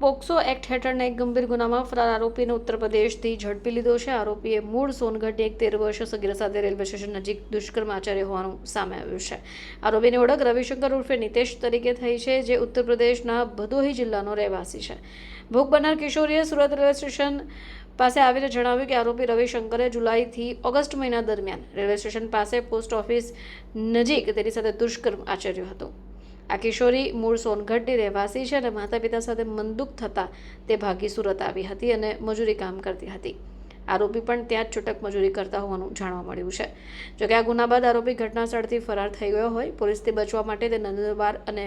POCSO act હેઠળના એક ગંભીર ગુનામાં ફરાર આરોપીને ઉત્તર પ્રદેશથી ઝડપી લીધો છે. આરોપીએ મૂળ સોનગઢની એક તેર વર્ષ સગીર સાથે રેલવે સ્ટેશન નજીક દુષ્કર્મ આચાર્ય હોવાનું સામે આવ્યું છે. આરોપીની ઓળખ રવિશંકર ઉર્ફે નિતેશ તરીકે થઈ છે, જે ઉત્તર પ્રદેશના ભદોહી જિલ્લાનો રહેવાસી છે. ભોગ બનનાર કિશોરીએ સુરત રેલવે સ્ટેશન પાસે આવીને જણાવ્યું કે આરોપી રવિશંકરે જુલાઈથી ઓગસ્ટ મહિના દરમિયાન રેલવે સ્ટેશન પાસે પોસ્ટ ઓફિસ નજીક તેની સાથે દુષ્કર્મ આચર્યું હતું. આ કિશોરી મૂળ સોનગઢની રહેવાસી છે અને માતા પિતા સાથે મંદુક થતાં તે ભાગી સુરત આવી હતી અને મજૂરી કામ કરતી હતી. આરોપી પણ ત્યાં જ છૂટક મજૂરી કરતા હોવાનું જાણવા મળ્યું છે. જોકે આ ગુના બાદ આરોપી ઘટના સ્થળથી ફરાર થઈ ગયો હોય, પોલીસથી બચવા માટે તે નંદુરબાર અને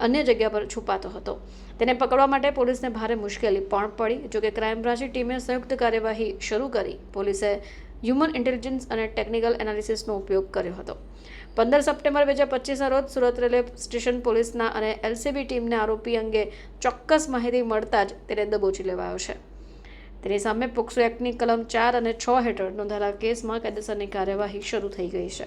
અન્ય જગ્યા પર છુપાતો હતો. તેને પકડવા માટે પોલીસને ભારે મુશ્કેલી પણ પડી. જોકે ક્રાઇમ બ્રાન્ચની ટીમે સંયુક્ત કાર્યવાહી શરૂ કરી. પોલીસે હ્યુમન ઇન્ટેલિજન્સ અને ટેકનિકલ એનાલિસિસનો ઉપયોગ કર્યો હતો. પંદર સપ્ટેમ્બર બે હજાર પચીસના રોજ સુરત રેલવે સ્ટેશન પોલીસના અને એલસીબી ટીમને આરોપી અંગે ચોક્કસ માહિતી મળતા જ તેને દબોચી લેવાયો છે. તેની સામે પોક્સો એક્ટની કલમ ચાર અને છ હેઠળ નોંધાયેલા કેસમાં કાયદેસરની કાર્યવાહી શરૂ થઈ ગઈ છે.